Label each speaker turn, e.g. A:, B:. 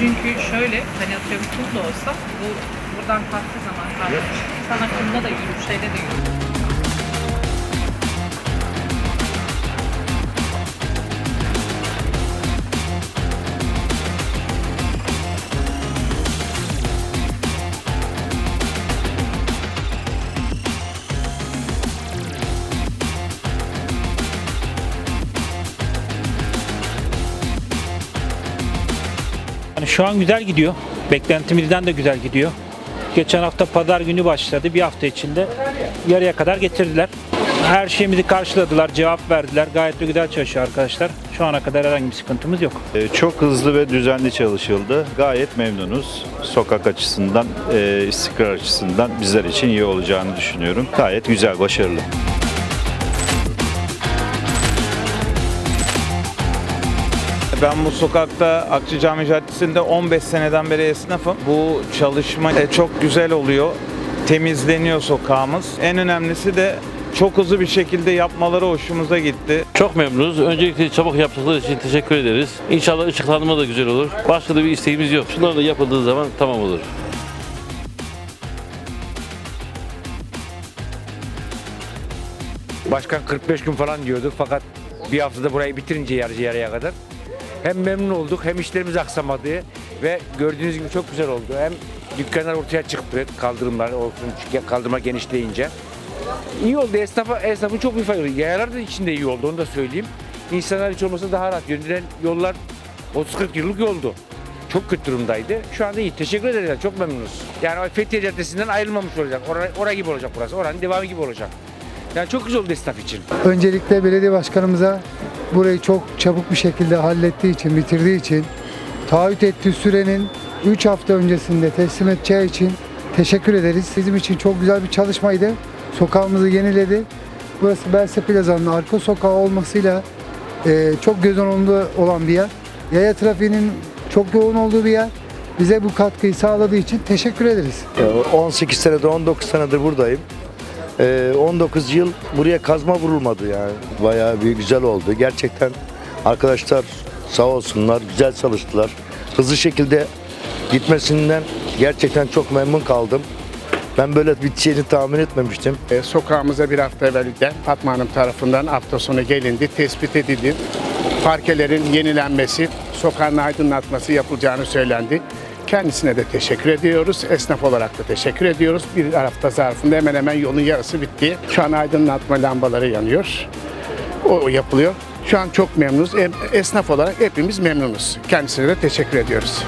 A: Çünkü şöyle hani atıyorum kum da olsa bu buradan kalktığı zaman kalkmış. Sana kumda da yürür, şeyde de yürür.
B: Yani şu an güzel gidiyor. Beklentimizden de güzel gidiyor. Geçen hafta pazar günü başladı. Bir hafta içinde yarıya kadar getirdiler. Her şeyimizi karşıladılar, cevap verdiler. Gayet de güzel çalışıyor arkadaşlar. Şu ana kadar herhangi bir sıkıntımız yok.
C: Ee, Çok hızlı ve düzenli çalışıldı. Gayet memnunuz. Sokak açısından, e, istikrar açısından bizler için iyi olacağını düşünüyorum. Gayet güzel, başarılı.
D: Ben bu sokakta Akçı Cami Caddesi'nde 15 seneden beri esnafım. Bu çalışma e, çok güzel oluyor. Temizleniyor sokağımız. En önemlisi de çok hızlı bir şekilde yapmaları hoşumuza gitti.
E: Çok memnunuz. Öncelikle çabuk yaptıkları için teşekkür ederiz. İnşallah ışıklandırma da güzel olur. Başka da bir isteğimiz yok. Şunlar da yapıldığı zaman tamam olur.
F: Başkan 45 gün falan diyorduk fakat bir haftada burayı bitirince yarıcı yarıya kadar hem memnun olduk hem işlerimiz aksamadı ve gördüğünüz gibi çok güzel oldu. Hem dükkanlar ortaya çıktı kaldırımlar olsun kaldırma genişleyince. İyi oldu esnafa, esnafın çok bir faydası. Yayalar da içinde iyi oldu onu da söyleyeyim. İnsanlar hiç olmasa daha rahat yönetilen yollar 30-40 yıllık yoldu. Çok kötü durumdaydı. Şu anda iyi. Teşekkür ederiz. Çok memnunuz. Yani Fethiye Caddesi'nden ayrılmamış olacak. Oraya, oraya gibi olacak burası. Oranın devamı gibi olacak. Yani çok güzel oldu esnaf için.
G: Öncelikle belediye başkanımıza burayı çok çabuk bir şekilde hallettiği için, bitirdiği için, taahhüt ettiği sürenin 3 hafta öncesinde teslim edeceği için teşekkür ederiz. Bizim için çok güzel bir çalışmaydı. Sokağımızı yeniledi. Burası Belse Plaza'nın arka sokağı olmasıyla e, çok göz önünde olan bir yer. Yaya trafiğinin çok yoğun olduğu bir yer. Bize bu katkıyı sağladığı için teşekkür ederiz.
H: Ee, 18 senedir 19 senedir buradayım. Ee, 19 yıl buraya kazma vurulmadı yani. Bayağı bir güzel oldu. Gerçekten arkadaşlar sağ olsunlar güzel çalıştılar. Hızlı şekilde gitmesinden gerçekten çok memnun kaldım. Ben böyle biteceğini tahmin etmemiştim.
I: E, Sokağımıza bir hafta evvelden Fatma Hanım tarafından hafta sonu gelindi, tespit edildi. Parkelerin yenilenmesi, sokağın aydınlatması yapılacağını söylendi. Kendisine de teşekkür ediyoruz. Esnaf olarak da teşekkür ediyoruz. Bir hafta zarfında hemen hemen yolun yarısı bitti. Şu an aydınlatma lambaları yanıyor. O yapılıyor. Şu an çok memnunuz. Em- Esnaf olarak hepimiz memnunuz. Kendisine de teşekkür ediyoruz.